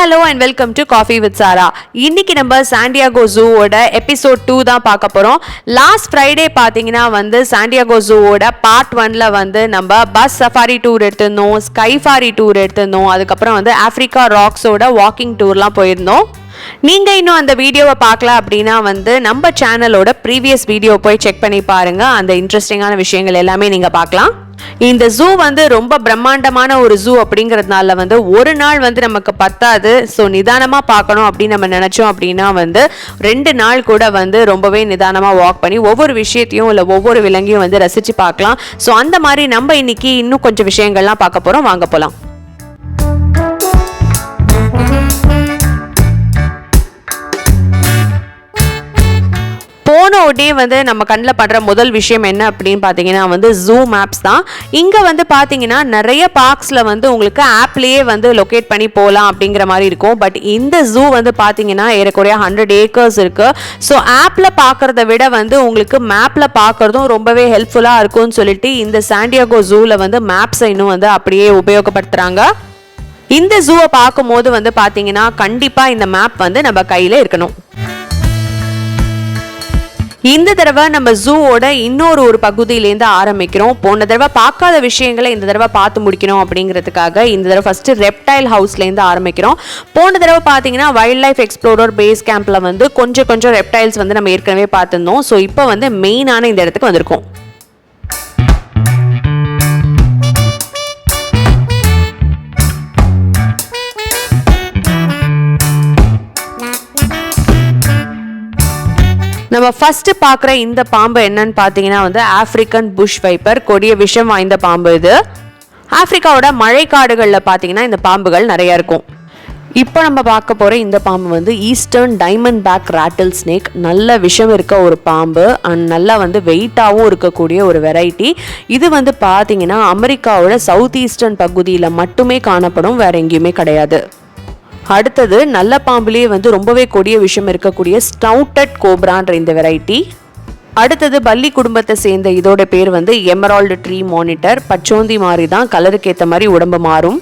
Hello and welcome to coffee with Sara இன்னைக்கு நம்ம Santiago ஜூவோட episode two தான் பார்க்க போகிறோம் லாஸ்ட் ஃப்ரைடே பார்த்தீங்கன்னா வந்து சாண்டியாகோ ஜூவோட பார்ட் ஒன்ல வந்து நம்ம பஸ் சஃபாரி டூர் எடுத்திருந்தோம் ஸ்கைஃபாரி டூர் எடுத்திருந்தோம். அதுக்கப்புறம் வந்து ஆஃப்ரிக்கா ராக்ஸோட வாக்கிங் டூர்லாம் போயிருந்தோம். நீங்கள் இன்னும் அந்த வீடியோவை பார்க்கல அப்படின்னா வந்து நம்ம சேனலோட ப்ரீவியஸ் வீடியோ போய் செக் பண்ணி பாருங்க. அந்த இன்ட்ரெஸ்டிங்கான விஷயங்கள் எல்லாமே நீங்கள் பார்க்கலாம். இந்த ஜூ வந்து ரொம்ப பிரம்மாண்டமான ஒரு ஜூ அப்படிங்கிறதுனால வந்து ஒரு நாள் வந்து நமக்கு பத்தாது. ஸோ நிதானமாக பார்க்கணும் அப்படின்னு நம்ம நினச்சோம் அப்படின்னா வந்து ரெண்டு நாள் கூட வந்து ரொம்பவே நிதானமாக வாக் பண்ணி ஒவ்வொரு விஷயத்தையும் இல்லை ஒவ்வொரு விலங்கையும் வந்து ரசித்து பார்க்கலாம். ஸோ அந்த மாதிரி நம்ம இன்னைக்கு இன்னும் கொஞ்சம் விஷயங்கள்லாம் பார்க்க போகிறோம் வாங்க போகலாம் உடனே வந்து நம்ம கண்ணில் படுற முதல் விஷயம் என்ன அப்படின்னு பார்த்தீங்கன்னா வந்து ஜூ மேப்ஸ் தான். இங்கே வந்து பார்த்தீங்கன்னா நிறைய பார்க்ஸில் வந்து உங்களுக்கு ஆப்லேயே வந்து லொக்கேட் பண்ணி போகலாம் அப்படிங்கிற மாதிரி இருக்கும். பட் இந்த ஜூ வந்து பார்த்தீங்கன்னா ஏறக்குறைய ஹண்ட்ரட் ஏக்கர்ஸ் இருக்குது ஸோ ஆப்பில் பார்க்குறத விட வந்து உங்களுக்கு மேப்பில் பார்க்குறதும் ரொம்பவே ஹெல்ப்ஃபுல்லாக இருக்கும்னு சொல்லிட்டு இந்த சாண்டியாகோ ஜூவில் வந்து மேப்ஸை இன்னும் வந்து அப்படியே உபயோகப்படுத்துகிறாங்க இந்த ஜூவை பார்க்கும்போது வந்து பார்த்தீங்கன்னா கண்டிப்பாக இந்த மேப் வந்து நம்ம கையில் இருக்கணும். இந்த தடவை நம்ம ஜூவோட இன்னொரு ஒரு பகுதியிலேருந்து ஆரம்பிக்கிறோம். போன தடவை பார்க்காத விஷயங்களை இந்த தடவை பார்த்து முடிக்கணும் அப்படிங்கிறதுக்காக இந்த தடவை ஃபஸ்ட்டு ரெப்டைல் ஹவுஸ்லேருந்து ஆரம்பிக்கிறோம். போன தடவை பார்த்தீங்கன்னா வைல்ட் லைஃப் எக்ஸ்ப்ளோரர் பேஸ் கேம்பில் வந்து கொஞ்சம் கொஞ்சம் ரெப்டைல்ஸ் வந்து நம்ம ஏற்கனவே பார்த்துருந்தோம். ஸோ இப்போ வந்து மெயினான இந்த இடத்துக்கு வந்திருக்கோம். நம்ம ஃபஸ்ட்டு பார்க்குற இந்த பாம்பு என்னன்னு பார்த்தீங்கன்னா வந்து ஆஃப்ரிக்கன் புஷ் வைப்பர் கொடிய விஷம் வாய்ந்த பாம்பு இது. ஆப்பிரிக்காவோட மழைக்காடுகளில் பார்த்தீங்கன்னா இந்த பாம்புகள் நிறையா இருக்கும். இப்போ நம்ம பார்க்க போகிற இந்த பாம்பு வந்து eastern diamondback rattlesnake நல்ல விஷம் இருக்க ஒரு பாம்பு அண்ட் நல்லா வந்து வெயிட்டாகவும் இருக்கக்கூடிய ஒரு வெரைட்டி இது வந்து பார்த்தீங்கன்னா அமெரிக்காவோட சவுத் ஈஸ்டர்ன் பகுதியில் மட்டுமே காணப்படும் வேறு எங்கேயுமே கிடையாது. அடுத்தது நல்ல பாம்புலேயே வந்து ரொம்பவே கொடிய விஷயம் இருக்கக்கூடிய ஸ்டவுட்டட் கோப்ரான்ற இந்த வெரைட்டி. அடுத்தது பள்ளி குடும்பத்தை சேர்ந்த இதோட பேர் வந்து எமரால்டு ட்ரீ மானிட்டர். பச்சோந்தி மாதிரி தான் கலருக்கு ஏற்ற மாதிரி உடம்பு மாறும்.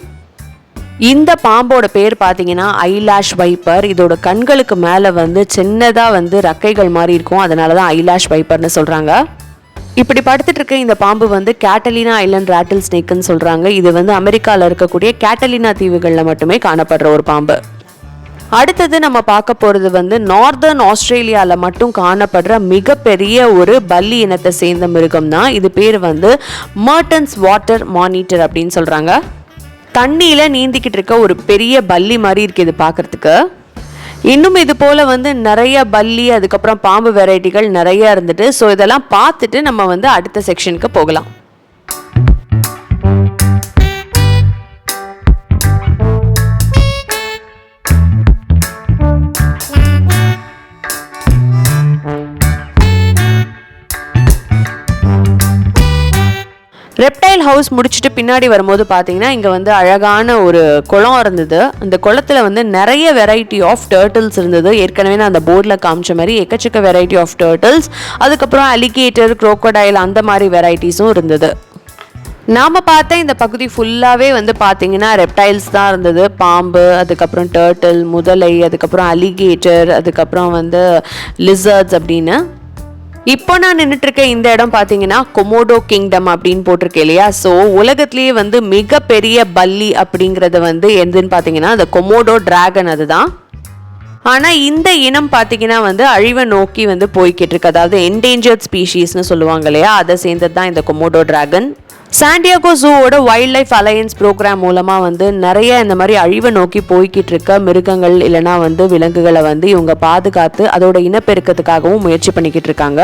இந்த பாம்போட பேர் பார்த்தீங்கன்னா ஐலாஷ் வைப்பர். இதோட கண்களுக்கு மேலே வந்து சின்னதாக வந்து ரக்கைகள் மாதிரி இருக்கும். அதனால தான் ஐலாஷ் வைப்பர்னு சொல்கிறாங்க இப்படி படுத்துட்டு இருக்க இந்த பாம்பு வந்து கேட்டலினா ஐலண்ட் ராட்டில் ஸ்னேக்குன்னு சொல்கிறாங்க இது வந்து அமெரிக்காவில் இருக்கக்கூடிய கேட்டலினா தீவுகளில் மட்டுமே காணப்படுற ஒரு பாம்பு. அடுத்தது நம்ம பார்க்க போகிறது வந்து நார்தர்ன் ஆஸ்திரேலியாவில் மட்டும் காணப்படுற மிகப்பெரிய ஒரு பல்லி இனத்தை சேர்ந்த மிருகம் தான் இது பேர் வந்து மர்டன்ஸ் வாட்டர் மானிட்டர் அப்படின்னு சொல்கிறாங்க தண்ணியில் நீந்திக்கிட்டு இருக்க ஒரு பெரிய பல்லி மாதிரி இருக்குது இது பார்க்குறதுக்கு. இன்னும் இது போல் வந்து நிறைய பல்லி அதுக்கப்புறம் பாம்பு வெரைட்டிகள் நிறைய இருந்துட்டு ஸோ இதெல்லாம் பார்த்துட்டு நம்ம வந்து அடுத்த செக்ஷனுக்கு போகலாம். ரெப்டைல் ஹவுஸ் முடிச்சுட்டு பின்னாடி வரும்போது பார்த்தீங்கன்னா இங்கே வந்து அழகான ஒரு குளம் இருந்தது. அந்த குளத்தில் வந்து நிறைய வெரைட்டி ஆஃப் டேர்ட்டில்ஸ் இருந்தது. ஏற்கனவே நான் அந்த போர்டில் காமிச்ச மாதிரி எக்கச்சக்க வெரைட்டி ஆஃப் டேர்ட்டில்ஸ் அதுக்கப்புறம் அலிகேட்டர் crocodile அந்த மாதிரி வெரைட்டிஸும் இருந்தது. நாம் பார்த்த இந்த பகுதி ஃபுல்லாகவே வந்து பார்த்தீங்கன்னா ரெப்டைல்ஸ் தான் இருந்தது. பாம்பு அதுக்கப்புறம் டேர்ட்டில் முதலை அதுக்கப்புறம் அலிகேட்டர் அதுக்கப்புறம் வந்து லிசர்ட்ஸ் அப்படின்னு. இப்போ நான் நின்றுட்டு இருக்க இந்த இடம் பார்த்தீங்கன்னா கொமோடோ கிங்டம் அப்படின்னு போட்டிருக்கேன் இல்லையா? ஸோ உலகத்திலேயே வந்து மிகப்பெரிய பல்லி அப்படிங்கிறது வந்து எதுன்னு பார்த்தீங்கன்னா அந்த கொமோடோ டிராகன் அதுதான். ஆனால் இந்த இனம் பார்த்தீங்கன்னா வந்து அழிவை நோக்கி வந்து போய்கிட்டு இருக்கு அதாவது என்டேஞ்சர்ட் ஸ்பீஷீஸ்னு சொல்லுவாங்க இல்லையா? அதை சேர்ந்தது தான் இந்த கொமோடோ டிராகன் சாண்டியாகோ ஜூவோட வைல்ட் லைஃப் அலையன்ஸ் ப்ரோக்ராம் மூலமாக வந்து நிறைய இந்த மாதிரி அழிவை நோக்கி போய்கிட்டு இருக்க மிருகங்கள் இல்லைனா வந்து விலங்குகளை வந்து இவங்க பாதுகாத்து அதோட இனப்பெருக்கத்துக்காகவும் முயற்சி பண்ணிக்கிட்டு இருக்காங்க.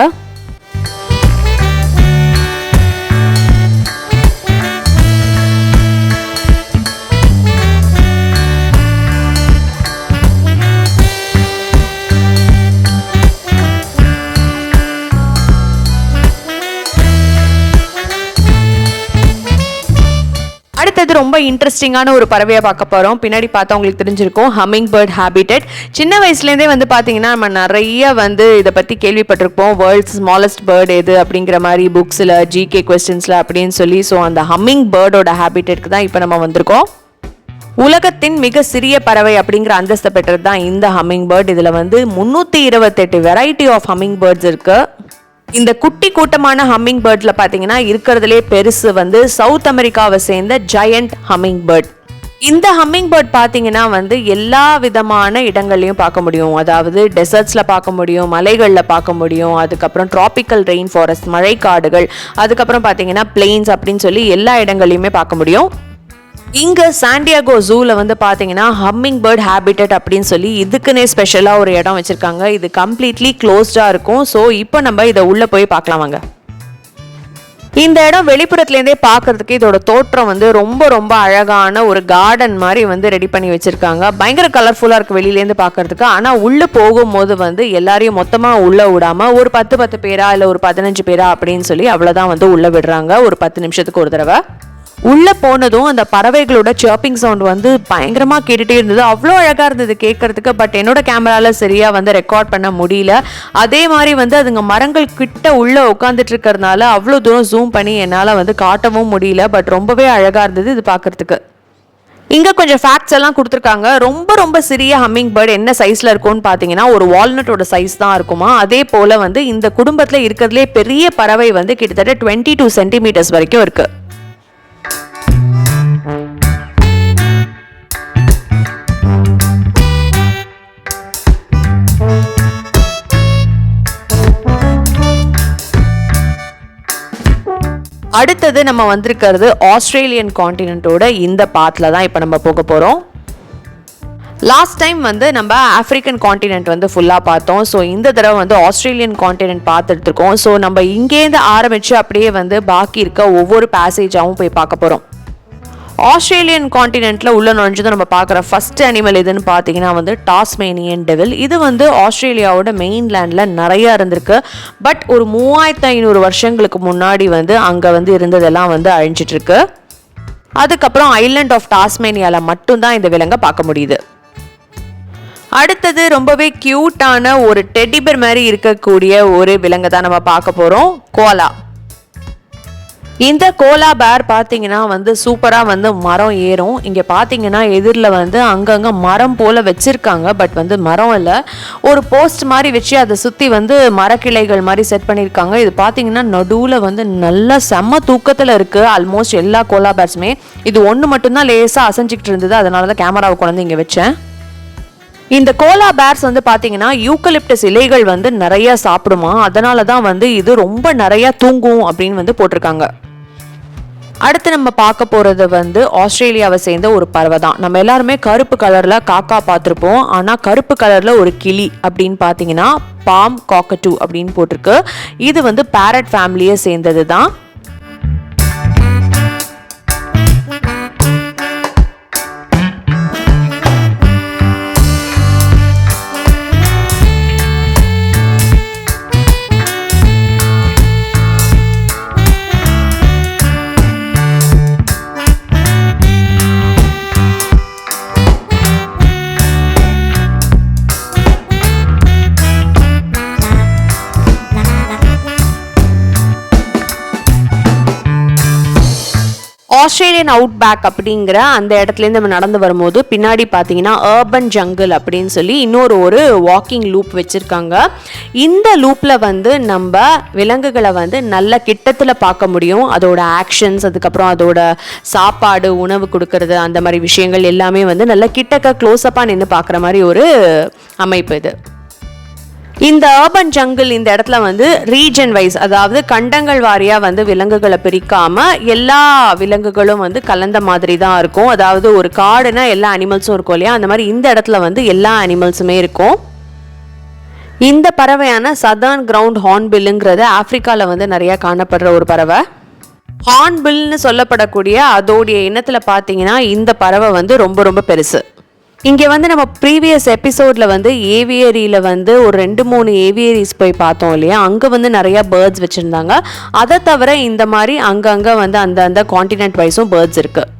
அடுத்தது ரொம்ப இன்ட்ரெஸ்டிங்கான ஒரு பறவையை பார்க்க போகிறோம் பின்னாடி பார்த்தா உங்களுக்கு தெரிஞ்சிருக்கும் ஹம்மிங் பேர்ட் ஹேபிட்டட் சின்ன வயசுலேருந்தே வந்து பார்த்தீங்கன்னா நம்ம நிறைய வந்து இதை பற்றி கேள்விப்பட்டிருப்போம். வேர்ல்ட்ஸ் ஸ்மாலஸ்ட் பேர்ட் எது அப்படிங்கிற மாதிரி புக்ஸில் ஜிகே கொஸ்டின்ஸில் அப்படின்னு சொல்லி. ஸோ அந்த ஹம்மிங் பேர்டோட ஹேபிட்டட்க்கு தான் இப்போ நம்ம வந்திருக்கோம். உலகத்தின் மிக சிறிய பறவை அப்படிங்கிற அந்தஸ்தை பெற்றது தான் இந்த ஹம்மிங் பேர்ட் இதில் வந்து முந்நூற்றி இருபத்தெட்டு வெரைட்டி ஆஃப் ஹம்மிங் பேர்ட்ஸ் இருக்குது இந்த குட்டி கூட்டமான ஹம்மிங் பேர்டில் பார்த்தீங்கன்னா இருக்கிறதுலே பெருசு வந்து சவுத் அமெரிக்காவை சேர்ந்த ஜயண்ட் ஹம்மிங் பேர்ட் இந்த ஹம்மிங் பேர்ட் பார்த்தீங்கன்னா வந்து எல்லா விதமான இடங்கள்லையும் பார்க்க முடியும். அதாவது டெசர்ட்ஸில் பார்க்க முடியும் மலைகளில் பார்க்க முடியும் அதுக்கப்புறம் ட்ராபிக்கல் ரெயின் ஃபாரஸ்ட் மழைக்காடுகள் அதுக்கப்புறம் பார்த்தீங்கன்னா பிளெயின்ஸ் அப்படின்னு சொல்லி எல்லா இடங்கள்லையுமே பார்க்க முடியும். இங்கே சாண்டியாகோ ஜூவில் வந்து பார்த்தீங்கன்னா ஹம்மிங் பேர்ட் ஹேபிட்டட் அப்படின்னு சொல்லி இதுக்குன்னே ஸ்பெஷலாக ஒரு இடம் வச்சுருக்காங்க. இது கம்ப்ளீட்லி க்ளோஸ்டாக இருக்கும். ஸோ இப்போ நம்ம இதை உள்ளே போய் பார்க்கலாம் வாங்க. இந்த இடம் வெளிப்புறத்துலேருந்தே பார்க்கறதுக்கு இதோட தோற்றம் வந்து ரொம்ப ரொம்ப அழகான ஒரு கார்டன் மாதிரி வந்து ரெடி பண்ணி வச்சுருக்காங்க. பயங்கர கலர்ஃபுல்லாக இருக்குது வெளியிலேருந்து பார்க்கறதுக்கு. ஆனால் உள்ளே போகும்போது வந்து எல்லாரையும் மொத்தமாக உள்ளே விடாமல் ஒரு பத்து பத்து பேரா இல்லை ஒரு பதினஞ்சு பேரா அப்படின்னு சொல்லி அவ்வளோதான் வந்து உள்ளே விடுறாங்க. ஒரு பத்து நிமிஷத்துக்கு ஒரு தடவை. உள்ளே போனதும் அந்த பறவைகளோட சர்ப்பிங் சவுண்ட் வந்து பயங்கரமாக கேட்டுகிட்டே இருந்தது. அவ்வளோ அழகாக இருந்தது கேட்கறதுக்கு பட் என்னோட கேமராவில் சரியாக வந்து ரெக்கார்ட் பண்ண முடியல. அதே மாதிரி வந்து அதுங்க மரங்கள் கிட்ட உள்ளே உட்காந்துட்டு இருக்கிறதுனால அவ்வளோ தூரம் ஜூம் பண்ணி என்னால் வந்து காட்டவும் முடியல பட் ரொம்பவே அழகாக இருந்தது இது பார்க்குறதுக்கு இங்கே கொஞ்சம் ஃபேக்ட்ஸ் எல்லாம் கொடுத்துருக்காங்க. ரொம்ப ரொம்ப சிறிய ஹம்மிங் பேர்டு என்ன சைஸில் இருக்கும்னு பார்த்தீங்கன்னா ஒரு வால்நட்டோட சைஸ் தான் இருக்குமா. அதே போல் வந்து இந்த குடும்பத்தில் இருக்கிறதுலே பெரிய பறவை வந்து கிட்டத்தட்ட டுவெண்ட்டி டூ சென்டிமீட்டர்ஸ் வரைக்கும் இருக்குது அடுத்தது நம்ம வந்திருக்கிறது ஆஸ்திரேலியன் காண்டினென்ட்டோட இந்த பாத்தில் தான் இப்போ நம்ம போக போகிறோம் லாஸ்ட் டைம் வந்து நம்ம ஆஃப்ரிக்கன் காண்டினென்ட் வந்து ஃபுல்லாக பார்த்தோம். ஸோ இந்த தடவை வந்து ஆஸ்திரேலியன் காண்டினென்ட் பார்த்துட்டு இருக்கோம் ஸோ நம்ம இங்கேருந்து ஆரம்பித்து அப்படியே வந்து பாக்கி இருக்க ஒவ்வொரு பேசேஜாகவும் போய் பார்க்க போகிறோம் ஆஸ்திரேலியன் காண்டினென்ட்ல உள்ள நுழைஞ்சதும் நம்ம பார்க்குற ஃபர்ஸ்ட் அனிமல் எதுன்னு பார்த்தீங்கன்னா வந்து டாஸ்மேனியன் டெவில் இது வந்து ஆஸ்திரேலியாவோட மெயின்லேண்டில் நிறையா இருந்திருக்கு. பட் ஒரு மூவாயிரத்து ஐநூறு வருஷங்களுக்கு முன்னாடி வந்து அங்கே வந்து இருந்ததெல்லாம் வந்து அழிஞ்சிட்டு இருக்கு அதுக்கப்புறம் ஐலண்ட் ஆஃப் டாஸ்மேனியாவில் மட்டும்தான் இந்த விலங்கை பார்க்க முடியுது. அடுத்தது ரொம்பவே க்யூட்டான ஒரு டெடிபர் மாதிரி இருக்கக்கூடிய ஒரு விலங்கை தான் நம்ம பார்க்க போகிறோம் கோலா இந்த கோலா பேர் பார்த்தீங்கன்னா வந்து சூப்பராக வந்து மரம் ஏறும். இங்கே பார்த்தீங்கன்னா எதிரில் வந்து அங்கங்கே மரம் போல் வச்சுருக்காங்க பட் வந்து மரம் இல்லை. ஒரு போஸ்ட் மாதிரி வச்சு அதை சுற்றி வந்து மரக்கிளைகள் மாதிரி செட் பண்ணியிருக்காங்க இது பார்த்தீங்கன்னா நடுவில் வந்து நல்ல செம்ம தூக்கத்தில் இருக்குது ஆல்மோஸ்ட் எல்லா கோலா பேர்ஸுமே இது ஒன்று மட்டும்தான் லேசாக அசைஞ்சிக்கிட்டு இருந்தது. அதனால தான் கேமராவை கொண்டு இங்கே வச்சேன். இந்த கோலா பேர்ஸ் வந்து பார்த்தீங்கன்னா யூக்கலிப்டஸ் இலைகள் வந்து நிறைய சாப்பிடுமா? அதனால தான் வந்து இது ரொம்ப நிறைய தூங்கும் அப்படின்னு வந்து போட்டிருக்காங்க. அடுத்து நம்ம பார்க்க போகிறது வந்து ஆஸ்திரேலியாவை சேர்ந்த ஒரு பறவை தான் நம்ம எல்லாருமே கருப்பு கலரில் காக்கா பார்த்துருப்போம். ஆனால் கருப்பு கலரில் ஒரு கிளி அப்படின்னு பார்த்தீங்கன்னா பாம் காக்கட்டு அப்படின்னு போட்டிருக்கு. இது வந்து பேரட் ஃபேமிலியை சேர்ந்தது தான் ஆஸ்திரேலியன் அவுட் பேக் அப்படிங்கிற அந்த இடத்துலேருந்து நம்ம நடந்து வரும்போது பின்னாடி பார்த்தீங்கன்னா ஏர்பன் ஜங்கிள் அப்படின்னு சொல்லி இன்னொரு ஒரு வாக்கிங் லூப் வச்சுருக்காங்க. இந்த லூப்பில் வந்து நம்ம விலங்குகளை வந்து நல்ல கிட்டத்தில் பார்க்க முடியும். அதோட ஆக்ஷன்ஸ் அதுக்கப்புறம் அதோட சாப்பாடு உணவு கொடுக்கறது அந்த மாதிரி விஷயங்கள் எல்லாமே வந்து நல்ல கிட்டக்க க்ளோஸ்அப்பாக நின்று பார்க்குற மாதிரி ஒரு அமைப்பு இது. இந்த அர்பன் ஜங்கிள் இந்த இடத்துல வந்து ரீஜன் வைஸ் அதாவது கண்டங்கள் வாரியாக வந்து விலங்குகளை பிரிக்காமல் எல்லா விலங்குகளும் வந்து கலந்த மாதிரி தான் இருக்கும். அதாவது ஒரு காடுனா எல்லா அனிமல்ஸும் இருக்கும் இல்லையா? அந்த மாதிரி இந்த இடத்துல வந்து எல்லா அனிமல்ஸுமே இருக்கும். இந்த பறவையான சதர்ன் கிரவுண்ட் ஹார்ன்பில்லுங்கிறது ஆப்ரிக்காவில் வந்து நிறையா காணப்படுற ஒரு பறவை. ஹார்ன்பில்னு சொல்லப்படக்கூடிய அதோடைய இனத்தில் பார்த்தீங்கன்னா இந்த பறவை வந்து ரொம்ப ரொம்ப பெருசு. இங்கே வந்து நம்ம ப்ரீவியஸ் எபிசோடில் வந்து ஏவியரியில் வந்து ஒரு ரெண்டு மூணு ஏவியரிஸ் போய் பார்த்தோம் இல்லையா? அங்கே வந்து நிறையா பேர்ட்ஸ் வச்சுருந்தாங்க. அதை தவிர இந்த மாதிரி அங்கங்கே வந்து அந்தந்த காண்டினென்ட் வைஸும் பேர்ட்ஸ் இருக்குது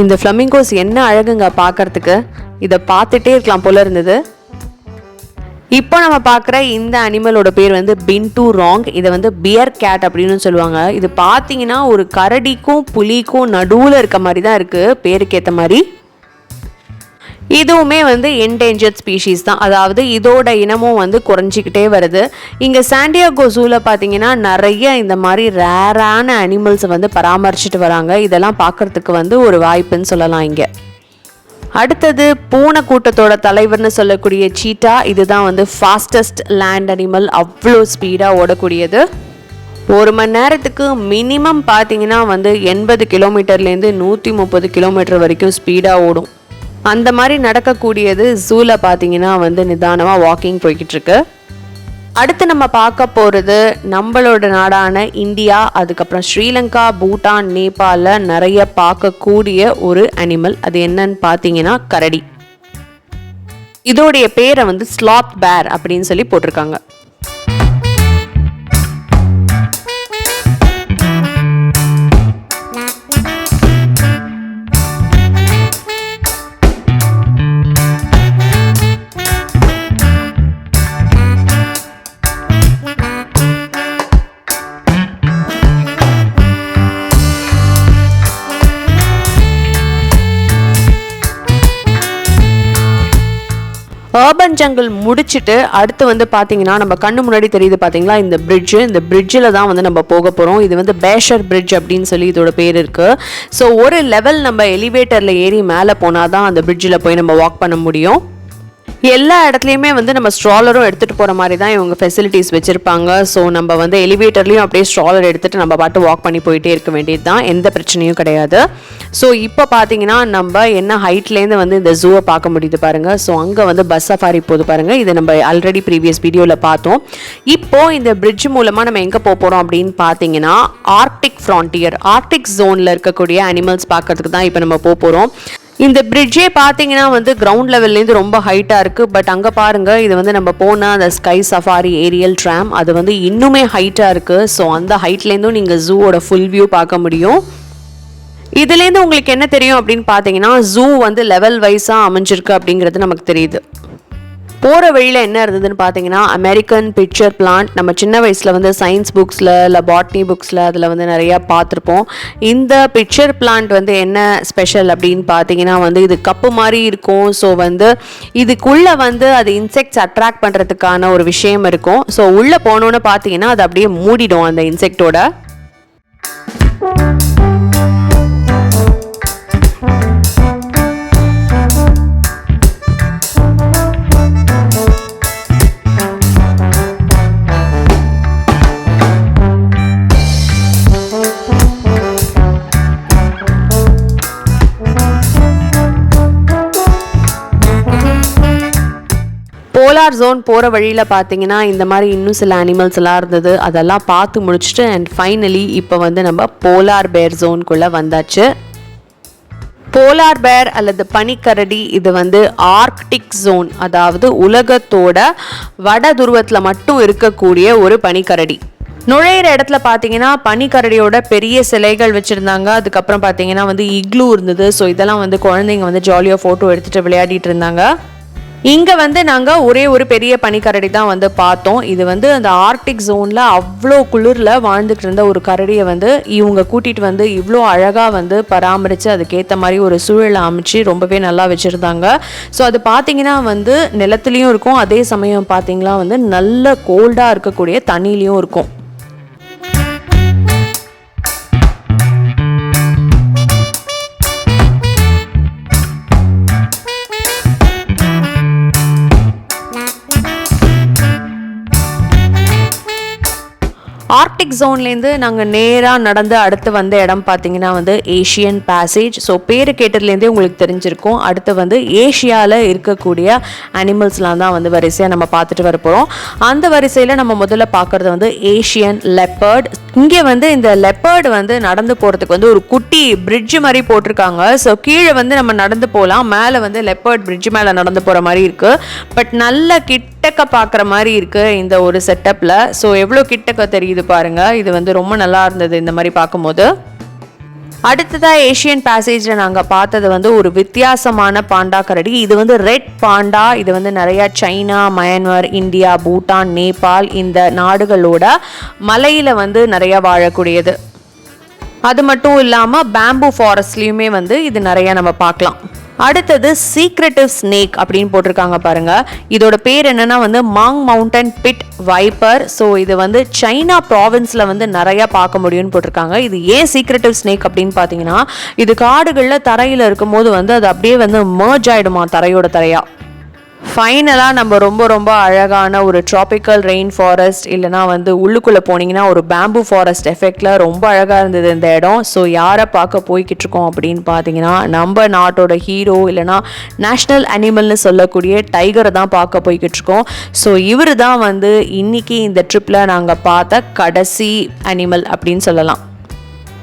இந்த ஃப்ளமிங்கோஸ் என்ன அழகுங்க பார்க்கறதுக்கு? இதை பார்த்துட்டே இருக்கலாம் போல இருந்தது. இப்போ நம்ம பார்க்குற இந்த அனிமலோட பேர் வந்து பின்டு ராங். இதை வந்து பியர் கேட் அப்படின்னு சொல்லுவாங்க. இது பார்த்தீங்கன்னா ஒரு கரடிக்கும் புலிக்கும் நடுவில் இருக்க மாதிரி தான் இருக்குது பேருக்கேற்ற மாதிரி. இதுவுமே வந்து என்டேஞ்சர்ட் ஸ்பீஷீஸ் தான். அதாவது இதோட இனமும் வந்து குறைஞ்சிக்கிட்டே வருது. இங்கே சாண்டியாகோ ஜூவில் பார்த்தீங்கன்னா நிறைய இந்த மாதிரி ரேரான அனிமல்ஸை வந்து பராமரிச்சுட்டு வராங்க. இதெல்லாம் பார்க்கறதுக்கு வந்து ஒரு வாய்ப்புன்னு சொல்லலாம் இங்கே. அடுத்தது பூனை கூட்டத்தோட தலைவர்னு சொல்லக்கூடிய சீட்டா இதுதான் வந்து ஃபாஸ்டஸ்ட் லேண்ட் அனிமல் அவ்வளோ ஸ்பீடாக ஓடக்கூடியது. ஒரு மணி நேரத்துக்கு மினிமம் பார்த்தீங்கன்னா வந்து எண்பது கிலோமீட்டர்லேருந்து நூற்றி முப்பது கிலோமீட்டர் வரைக்கும் ஸ்பீடாக ஓடும். அந்த மாதிரி நடக்கக்கூடியது ஜூவில் பார்த்தீங்கன்னா வந்து நிதானமாக வாக்கிங் போய்கிட்டு இருக்கு. அடுத்து நம்ம பார்க்க போகிறது நம்மளோட நாடான இந்தியா அதுக்கப்புறம் ஸ்ரீலங்கா பூட்டான் நேபாளில் நிறைய பார்க்கக்கூடிய ஒரு அனிமல் அது என்னன்னு பார்த்தீங்கன்னா கரடி. இதோடைய பேரை வந்து ஸ்லாத் பேர் அப்படின்னு சொல்லி போட்டிருக்காங்க. அர்பன் முடிச்சுட்டு அடுத்து வந்து பார்த்தீங்கன்னா நம்ம கண்ணு முன்னாடி தெரியுது பார்த்தீங்களா இந்த பிரிட்ஜு இந்த பிரிட்ஜில் தான் வந்து நம்ம போக போகிறோம் இது வந்து பேஷர் பிரிட்ஜ் அப்படின்னு சொல்லி இதோட பேர் இருக்குது ஸோ ஒரு லெவல் நம்ம எலிவேட்டரில் ஏறி மேலே போனால் தான் அந்த பிரிட்ஜில் போய் நம்ம வாக் பண்ண முடியும். எல்லா இடத்துலையுமே வந்து நம்ம ஸ்ட்ராலரும் எடுத்துகிட்டு போகிற மாதிரி தான் இவங்க ஃபெசிலிட்டிஸ் வச்சுருப்பாங்க. ஸோ நம்ம வந்து எலிவேட்டர்லேயும் அப்படியே ஸ்ட்ராலர் எடுத்துகிட்டு நம்ம பாட்டு வாக் பண்ணி போயிட்டே இருக்க வேண்டியது தான் எந்த பிரச்சனையும் கிடையாது. ஸோ இப்போ பார்த்தீங்கன்னா நம்ம என்ன ஹைட்லேருந்து வந்து இந்த ஜூவை பார்க்க முடியுது பாருங்கள் ஸோ அங்கே வந்து பஸ் சஃபாரி போகுது பாருங்கள் இதை நம்ம ஆல்ரெடி ப்ரீவியஸ் வீடியோவில் பார்த்தோம். இப்போது இந்த பிரிட்ஜ் மூலமாக நம்ம எங்கே போக போகிறோம் அப்படின்னு பார்த்தீங்கன்னா ஆர்க்டிக் ஃப்ரான்டியர் ஆர்க்டிக் ஜோனில் இருக்கக்கூடிய அனிமல்ஸ் பார்க்கறதுக்கு தான் இப்போ நம்ம போக போகிறோம் இந்த பிரிட்ஜே பார்த்தீங்கன்னா வந்து கிரவுண்ட் லெவல்லேருந்து ரொம்ப ஹைட்டாக இருக்குது பட் அங்கே பாருங்கள் இது வந்து நம்ம போன அந்த ஸ்கை சஃபாரி ஏரியல் ட்ராம் அது வந்து இன்னுமே ஹைட்டாக இருக்குது ஸோ அந்த ஹைட்லேருந்தும் நீங்கள் ஜூவோட ஃபுல் வியூ பார்க்க முடியும். இதுலேருந்து உங்களுக்கு என்ன தெரியும் அப்படின்னு பார்த்தீங்கன்னா ஜூ வந்து லெவல் வைஸாக அமைஞ்சிருக்கு அப்படிங்கிறது நமக்கு தெரியுது. போகிற வழியில் என்ன இருந்ததுன்னு பார்த்தீங்கன்னா அமெரிக்கன் பிக்சர் பிளான்ட் நம்ம சின்ன வயசில் வந்து சயின்ஸ் புக்ஸில் இல்லை பாட்னி புக்ஸில் அதில் வந்து நிறையா பார்த்துருப்போம். இந்த பிக்சர் பிளான்ட் வந்து என்ன ஸ்பெஷல் அப்படின்னு பார்த்தீங்கன்னா வந்து இது கப்பு மாதிரி இருக்கும். ஸோ வந்து இதுக்குள்ளே வந்து அது இன்செக்ட்ஸ் அட்ராக்ட் பண்ணுறதுக்கான ஒரு விஷயம் இருக்கும். ஸோ உள்ளே போனோன்னு பார்த்தீங்கன்னா அது அப்படியே மூடிடும் அந்த இன்செக்டோட போலார் ஜோன் போகிற வழியில் பார்த்தீங்கன்னா இந்த மாதிரி இன்னும் சில அனிமல்ஸ் எல்லாம் இருந்தது. அதெல்லாம் பார்த்து முடிச்சுட்டு அண்ட் ஃபைனலி இப்போ வந்து நம்ம போலார் பேர் ஜோனுக்குள்ளே வந்தாச்சு. போலார் பேர் அல்லது பனிக்கரடி இது வந்து ஆர்க்டிக் ஜோன் அதாவது உலகத்தோட வட துருவத்தில் மட்டும் இருக்கக்கூடிய ஒரு பனிக்கரடி. நுழையிற இடத்துல பார்த்தீங்கன்னா பனிக்கரடியோட பெரிய சிலைகள் வச்சுருந்தாங்க. அதுக்கப்புறம் பார்த்தீங்கன்னா வந்து இக்லூ இருந்தது. ஸோ இதெல்லாம் வந்து குழந்தைங்க வந்து ஜாலியாக ஃபோட்டோ எடுத்துகிட்டு விளையாடிட்டு இருந்தாங்க. இங்கே வந்து நாங்கள் ஒரே ஒரு பெரிய பனிக்கரடி தான் வந்து பார்த்தோம். இது வந்து அந்த ஆர்க்டிக் ஜோனில் அவ்வளோ குளிரில் வாழ்ந்துட்டு இருந்த ஒரு கரடியை வந்து இவங்க கூட்டிகிட்டு வந்து இவ்வளோ அழகாக வந்து பராமரித்து அதுக்கேற்ற மாதிரி ஒரு சூழலை அமைச்சு ரொம்பவே நல்லா வச்சுருந்தாங்க. ஸோ அது பார்த்தீங்கன்னா வந்து நிலத்துலேயும் இருக்கும். அதே சமயம் பார்த்தீங்கன்னா வந்து நல்ல கோல்டாக இருக்கக்கூடிய தண்ணிலையும் இருக்கும். ஆர்க்டிக் ஜோன்லேருந்து நாங்கள் நேராக நடந்து அடுத்து வந்த இடம் பார்த்தீங்கன்னா வந்து ஏஷியன் பேசேஜ் ஸோ பேர் கேட்டதுலேருந்தே உங்களுக்கு தெரிஞ்சிருக்கும். அடுத்து வந்து ஏஷியாவில் இருக்கக்கூடிய அனிமல்ஸ்லாம் தான் வந்து வரிசையாக நம்ம பார்த்துட்டு வர போகிறோம் அந்த வரிசையில் நம்ம முதல்ல பார்க்குறது வந்து ஏஷியன் லெப்பர்ட் இங்கே வந்து இந்த லெப்பர்டு வந்து நடந்து போகிறதுக்கு வந்து ஒரு குட்டி பிரிட்ஜ் மாதிரி போட்டிருக்காங்க. ஸோ கீழே வந்து நம்ம நடந்து போகலாம் மேலே வந்து லெப்பர்ட் பிரிட்ஜ் மேலே நடந்து போகிற மாதிரி இருக்குது பட் நல்ல கிட்டக்க பார்க்குற மாதிரி இருக்குது இந்த ஒரு செட்டப்பில் ஸோ எவ்வளோ கிட்டக்க தெரியுது பாருங்கள் இது வந்து ரொம்ப நல்லா இருந்தது இந்த மாதிரி பார்க்கும்போது. அடுத்ததாக ஏஷியன் பேசேஜில் நாங்கள் பார்த்தது வந்து ஒரு வித்தியாசமான பாண்டா கரடி. இது வந்து ரெட் பாண்டா. இது வந்து நிறையா China Myanmar India Bhutan Nepal இந்த நாடுகளோட மலையில் வந்து நிறையா வாழக்கூடியது. அது மட்டும் இல்லாமல் பேம்பு ஃபாரஸ்ட்லேயுமே வந்து இது நிறையா நம்ம பார்க்கலாம். அடுத்தது சீக்ரெட்டிவ் ஸ்னேக் அப்படின்னு போட்டிருக்காங்க பாருங்க. இதோட பேர் என்னன்னா வந்து Mang mountain pit viper so இது வந்து சைனா ப்ராவின்ஸில் வந்து நிறையா பார்க்க முடியும்னு போட்டிருக்காங்க. இது ஏன் சீக்ரெட்டிவ் ஸ்னேக் அப்படின்னு பார்த்தீங்கன்னா இது காடுகளில் தரையில் இருக்கும்போது வந்து அது அப்படியே வந்து மர்ஜ் ஆகிடுமா தரையோட தரையாக ஃபைனலாக நம்ம ரொம்ப ரொம்ப அழகான ஒரு ட்ராபிக்கல் ரெயின் ஃபாரஸ்ட் இல்லைனா வந்து உள்ளுக்குள்ளே போனீங்கன்னா ஒரு பேம்பு ஃபாரஸ்ட் எஃபெக்டில் ரொம்ப அழகாக இருந்தது இந்த இடம். ஸோ யாரை பார்க்க போய்கிட்டு இருக்கோம் அப்படின்னு பார்த்தீங்கன்னா நம்ம நாட்டோட ஹீரோ இல்லைனா நேஷ்னல் அனிமல்னு சொல்லக்கூடிய டைகரை தான் பார்க்க போய்கிட்டு இருக்கோம். ஸோ இவர் தான் வந்து இன்னைக்கு இந்த ட்ரிப்பில் நாங்கள் பார்த்த கடைசி அனிமல் அப்படின்னு சொல்லலாம்.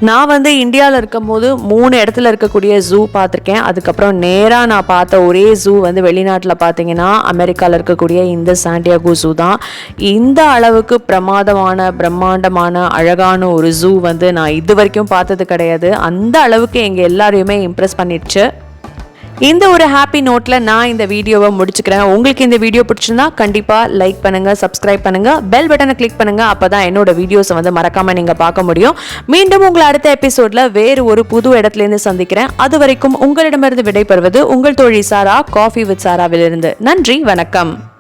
நான் வந்து இந்தியாவில் இருக்கும்போது மூணு இடத்துல இருக்கக்கூடிய ஜூ பார்த்துருக்கேன். அதுக்கப்புறம் நேராக நான் பார்த்த ஒரே ஜூ வந்து வெளிநாட்டில் பார்த்தீங்கன்னா அமெரிக்காவில் இருக்கக்கூடிய இந்த சாண்டியாகோ ஜூ தான். இந்த அளவுக்கு பிரமாதமான பிரம்மாண்டமான அழகான ஒரு ஜூ வந்து நான் இது வரைக்கும் பார்த்தது கிடையாது. அந்த அளவுக்கு எங்கள் எல்லாரையுமே இம்ப்ரெஸ் பண்ணிடுச்சு. இந்த ஒரு ஹாப்பி நோட்டில் நான் இந்த வீடியோவை முடிச்சுக்கிறேன். உங்களுக்கு இந்த வீடியோ பிடிச்சிருந்தா கண்டிப்பாக லைக் பண்ணுங்கள் சப்ஸ்கிரைப் பண்ணுங்கள் பெல் பட்டனை கிளிக் பண்ணுங்கள் அப்போ தான் என்னோட வீடியோஸை வந்து மறக்காமல் நீங்கள் பார்க்க முடியும். மீண்டும் உங்களை அடுத்த எபிசோடில் வேறு ஒரு புது இடத்துலேருந்து சந்திக்கிறேன். அது வரைக்கும் உங்களிடமிருந்து விடைபெறுவது உங்கள் தோழி சாரா காஃபி வித் சாராவிலிருந்து. நன்றி வணக்கம்.